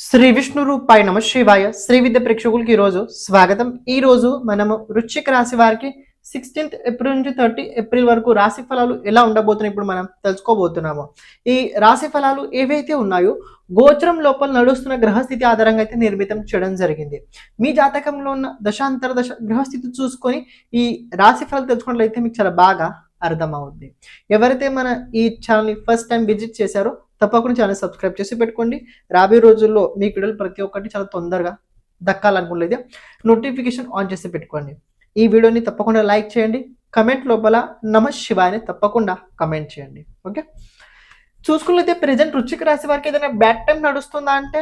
శ్రీ విష్ణు రూపాయ నమ శివాయ. శ్రీ విద్య ప్రేక్షకులకి ఈరోజు స్వాగతం. ఈ రోజు మనము వృశ్చిక రాశి వారికి సిక్స్టీన్త్ ఏప్రిల్ నుంచి థర్టీ ఏప్రిల్ వరకు రాశి ఫలాలు ఎలా ఉండబోతున్నాయి ఇప్పుడు మనం తెలుసుకోబోతున్నాము. ఈ రాశి ఫలాలు ఏవైతే ఉన్నాయో గోచరం లోపల నడుస్తున్న గ్రహస్థితి ఆధారంగా అయితే నిర్మితం చేయడం జరిగింది. మీ జాతకంలో ఉన్న దశాంతర దశ గ్రహస్థితి చూసుకొని ఈ రాశి ఫలాలు తెలుసుకున్నట్లయితే మీకు చాలా బాగా అర్థమవుద్ది. ఎవరైతే మన ఈ ఛానల్ని ఫస్ట్ టైం విజిట్ చేశారో తప్పకుండా ఛానల్ సబ్స్క్రైబ్ చేసి పెట్టుకోండి. రాబోయే రోజుల్లో మీ వీడియోలు ప్రతి ఒక్కటి చాలా తొందరగా దక్కాలనుకున్నది నోటిఫికేషన్ ఆన్ చేసి పెట్టుకోండి. ఈ వీడియోని తప్పకుండా లైక్ చేయండి. కమెంట్ లోపల నమ శివాయని తప్పకుండా కమెంట్ చేయండి. ఓకే చూసుకున్నైతే ప్రజెంట్ రుచికి రాసే వారికి ఏదైనా బ్యాడ్ టైం నడుస్తుందా అంటే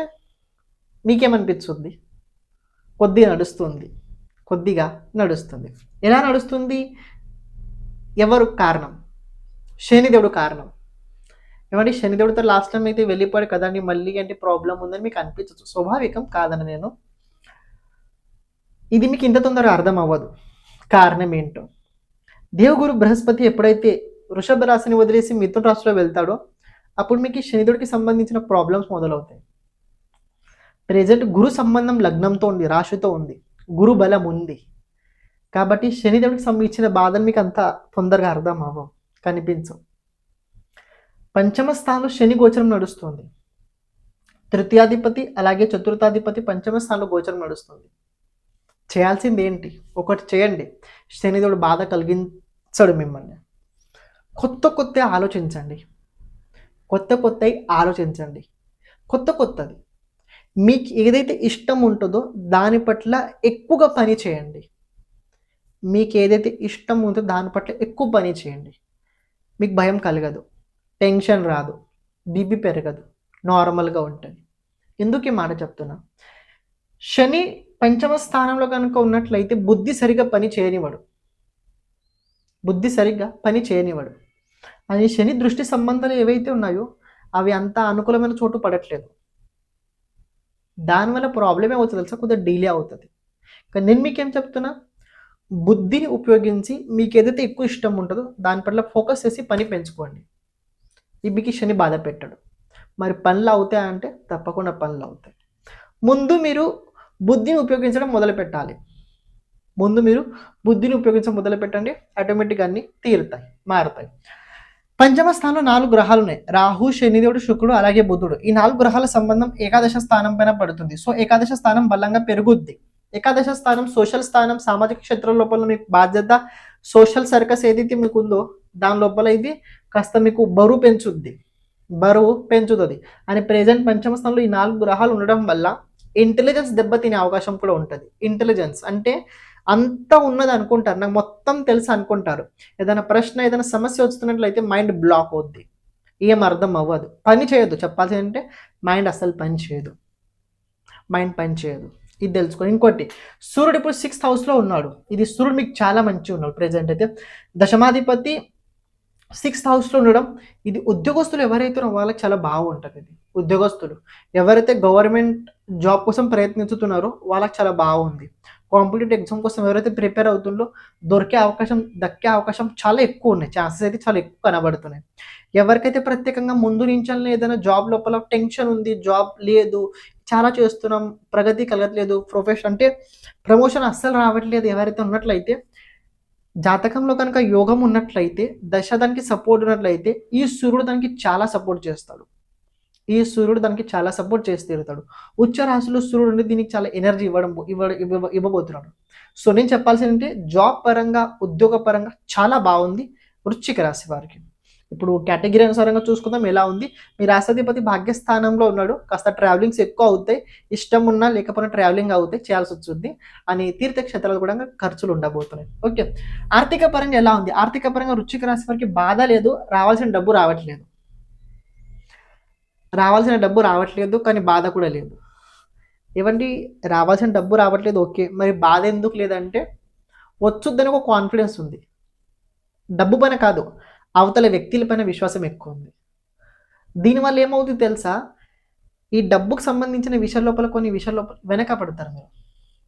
మీకేమనిపిస్తుంది? కొద్దిగా నడుస్తుంది. కొద్దిగా నడుస్తుంది. ఎలా నడుస్తుంది? ఎవరు కారణం? శనిదేవుడు కారణం. ఏమంటే శనిదేవుడితో లాస్ట్ టైం అయితే వెళ్ళిపోయాడు కదండి మళ్ళీ అంటే ప్రాబ్లం ఉందని మీకు అనిపించచ్చు. స్వాభావికం కాదని నేను. ఇది మీకు ఇంత తొందరగా అర్థం అవ్వదు. కారణం ఏంటో. దేవగురు బృహస్పతి ఎప్పుడైతే వృషభ రాశిని వదిలేసి మిథున రాశిలో వెళ్తాడో అప్పుడు మీకు ఈ శనిదేవుడికి సంబంధించిన ప్రాబ్లమ్స్ మొదలవుతాయి. ప్రజెంట్ గురు సంబంధం లగ్నంతో ఉంది రాశితో ఉంది గురు బలం ఉంది. కాబట్టి శనిదేవుడికి సంబంధించిన బాధలు మీకు అంత తొందరగా అర్థం అవ్వవు కనిపించవు. పంచమ స్థానంలో శని గోచరం నడుస్తుంది. తృతీయాధిపతి అలాగే చతుర్థాధిపతి పంచమ స్థానంలో గోచరం నడుస్తుంది. చేయాల్సింది ఏంటి? ఒకటి చేయండి. శనిదేవుడు బాధ కలిగించడు మిమ్మల్ని. కొత్త కొత్త ఆలోచించండి. కొత్త కొత్త ఆలోచించండి. కొత్త కొత్తది. మీకు ఏదైతే ఇష్టం ఉంటుందో దాని పట్ల ఎక్కువగా పని చేయండి. మీకు ఏదైతే ఇష్టం ఉందో దాని పట్ల ఎక్కువ పని చేయండి. మీకు భయం కలగదు. టెన్షన్ రాదు. బీపీ పెరగదు. నార్మల్గా ఉంటుంది. ఎందుకు ఈ మాట చెప్తున్నా? శని పంచమ స్థానంలో కనుక ఉన్నట్లయితే బుద్ధి సరిగ్గా పని చేయనివాడు బుద్ధి సరిగ్గా పని చేయనివాడు అది శని దృష్టి సంబంధాలు ఏవైతే ఉన్నాయో అవి అంత అనుకూలమైన చోటు పడట్లేదు. దానివల్ల ప్రాబ్లం ఏమవుతుంది తెలుసా? కొద్దిగా డిలే అవుతుంది. కానీ నేను మీకేం చెప్తున్నా? బుద్ధిని ఉపయోగించి మీకు ఏదైతే ఎక్కువ ఇష్టం ఉంటుందో దాని పట్ల ఫోకస్ చేసి పని పెంచుకోండి. ఈ మీకు శని బాధ పెట్టడు. మరి పనులు అవుతాయంటే తప్పకుండా పనులు అవుతాయి. ముందు మీరు బుద్ధిని ఉపయోగించడం మొదలు పెట్టాలి. ముందు మీరు బుద్ధిని ఉపయోగించడం మొదలు పెట్టండి. ఆటోమేటిక్గా అన్ని తీరుతాయి మారుతాయి. పంచమ స్థానంలో నాలుగు గ్రహాలు ఉన్నాయి. రాహు శనిదేవుడు శుక్రుడు అలాగే బుధుడు. ఈ నాలుగు గ్రహాల సంబంధం ఏకాదశ స్థానం పైన పడుతుంది. సో ఏకాదశ స్థానం బలంగా పెరుగుద్ది. ఏకాదశ స్థానం సోషల్ స్థానం సామాజిక క్షేత్రం లోపల మీకు బాధ్యత సోషల్ సర్కస్ ఏదైతే మీకు ఉందో దాని లోపల ఇది కాస్త మీకు బరువు పెంచుద్ది. బరువు పెంచుతుంది. అని ప్రెజెంట్ పంచమ స్థానంలో ఈ నాలుగు గ్రహాలు ఉండడం వల్ల ఇంటెలిజెన్స్ దెబ్బతినే అవకాశం కూడా ఉంటుంది. ఇంటెలిజెన్స్ అంటే అంత ఉన్నది అనుకుంటారు. నాకు మొత్తం తెలుసు అనుకుంటారు. ఏదైనా ప్రశ్న ఏదైనా సమస్య వస్తున్నట్లయితే మైండ్ బ్లాక్ అవుద్ది. ఏం అర్థం అవ్వదు. పని చేయదు చెప్పాల్సి అంటే మైండ్ అసలు పని చేయదు. మైండ్ పని చేయదు. ఇది తెలుసుకోండి ఇంకోటి సూర్యుడు ఇప్పుడు సిక్స్త్ హౌస్లో ఉన్నాడు. ఇది సూర్యుడు మీకు చాలా మంచిగా ఉన్నాడు. ప్రెజెంట్ అయితే దశమాధిపతి సిక్స్త్ హౌస్లో ఉండడం ఇది ఉద్యోగస్తులు ఎవరైతున్నారో వాళ్ళకి చాలా బాగుంటుంది ఇది. ఉద్యోగస్తులు ఎవరైతే గవర్నమెంట్ జాబ్ కోసం ప్రయత్నిస్తున్నారో వాళ్ళకి చాలా బాగుంది. కాంపిటేటివ్ ఎగ్జామ్ కోసం ఎవరైతే ప్రిపేర్ అవుతుందో దొరికే అవకాశం దక్కే అవకాశం చాలా ఎక్కువ ఉన్నాయి. ఛాన్సెస్ అయితే చాలా ఎక్కువ కనబడుతున్నాయి. ఎవరికైతే ప్రత్యేకంగా ముందు నుంచి ఏదైనా జాబ్ లోపల టెన్షన్ ఉంది జాబ్ లేదు చాలా చేస్తున్నాం ప్రగతి కలగట్లేదు ప్రొఫెషన్ అంటే ప్రమోషన్ అస్సలు రావట్లేదు ఎవరైతే ఉన్నట్లయితే జాతకంలో కనుక యోగం ఉన్నట్లయితే దశ దానికి సపోర్ట్ ఉన్నట్లయితే ఈ సూర్యుడు దానికి చాలా సపోర్ట్ చేస్తాడు. ఈ సూర్యుడు దానికి చాలా సపోర్ట్ చేసి తీరుతాడు. ఉచ్చ రాశిలో సూర్యుడు దీనికి చాలా ఎనర్జీ ఇవ్వడం ఇవ్వ ఇవ్వబోతున్నాడు. సో నేను చెప్పాల్సింది అంటే జాబ్ పరంగా ఉద్యోగ పరంగా చాలా బాగుంది. వృశ్చిక రాశి వారికి. ఇప్పుడు కేటగిరీ అనుసారంగా చూసుకుందాం ఎలా ఉంది? మీ రాష్ట్రాధిపతి భాగ్యస్థానంలో ఉన్నాడు. కాస్త ట్రావెలింగ్స్ ఎక్కువ అవుతాయి. ఇష్టం ఉన్నా లేకపోయినా ట్రావెలింగ్ అవుతాయి. చేయాల్సి వచ్చింది. అని తీర్థక్షేత్రాలు కూడా ఖర్చులు ఉండబోతున్నాయి. ఓకే. ఆర్థిక పరంగా ఎలా ఉంది? ఆర్థిక పరంగా రుచిక రాశి వారికి బాధ లేదు. రావాల్సిన డబ్బు రావట్లేదు. రావాల్సిన డబ్బు రావట్లేదు కానీ బాధ కూడా లేదు. ఏమండి రావాల్సిన డబ్బు రావట్లేదు. ఓకే. మరి బాధ ఎందుకు లేదంటే వచ్చుద్దని ఒక కాన్ఫిడెన్స్ ఉంది. డబ్బు పైన కాదు. అవతల వ్యక్తుల పైన విశ్వాసం ఎక్కువ ఉంది. దీనివల్ల ఏమవుతుంది తెలుసా? ఈ డబ్బుకు సంబంధించిన విషయాల లోపల కొన్ని విషయాల లోపల వెనక పడతారు మీరు.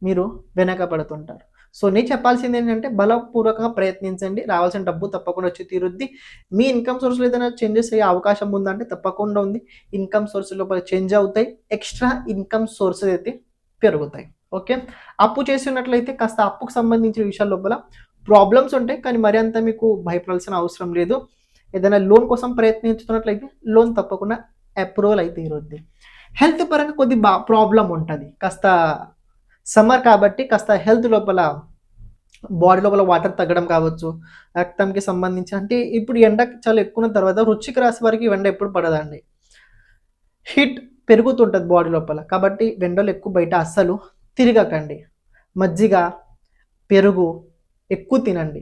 మీరు వెనక పడుతుంటారు సో నేను చెప్పాల్సింది ఏంటంటే బలపూర్వకంగా ప్రయత్నించండి. రావాల్సిన డబ్బు తప్పకుండా వచ్చి తీరుద్ది. మీ ఇన్కమ్ సోర్స్లో ఏదైనా చేంజెస్ అయ్యే అవకాశం ఉందంటే తప్పకుండా ఉంది. ఇన్కమ్ సోర్స్ లోపల చేంజ్ అవుతాయి. ఎక్స్ట్రా ఇన్కమ్ సోర్సెస్ అయితే పెరుగుతాయి. ఓకే? అప్పు చేసినట్లయితే కాస్త అప్పుకు సంబంధించిన విషయాల లోపల ప్రాబ్లమ్స్ ఉంటాయి కానీ మరి అంత మీకు భయపడాల్సిన అవసరం లేదు. ఏదైనా లోన్ కోసం ప్రయత్నించుతున్నట్లయితే లోన్ తప్పకుండా అప్రూవల్ అయితే ఈరోజు హెల్త్ పరంగా కొద్ది బా ప్రాబ్లం ఉంటుంది. కాస్త సమ్మర్ కాబట్టి కాస్త హెల్త్ లోపల బాడీ లోపల వాటర్ తగ్గడం కావచ్చు రక్తంకి సంబంధించి అంటే ఇప్పుడు ఎండ చాలా ఎక్కువ ఉన్న తర్వాత రుచికి రాసి వారికి ఎండ ఎప్పుడు పడదండి. హీట్ పెరుగుతుంటుంది బాడీ లోపల. కాబట్టి ఎండలు ఎక్కువ బయట అస్సలు తిరగకండి. మజ్జిగ పెరుగు ఎక్కువ తినండి.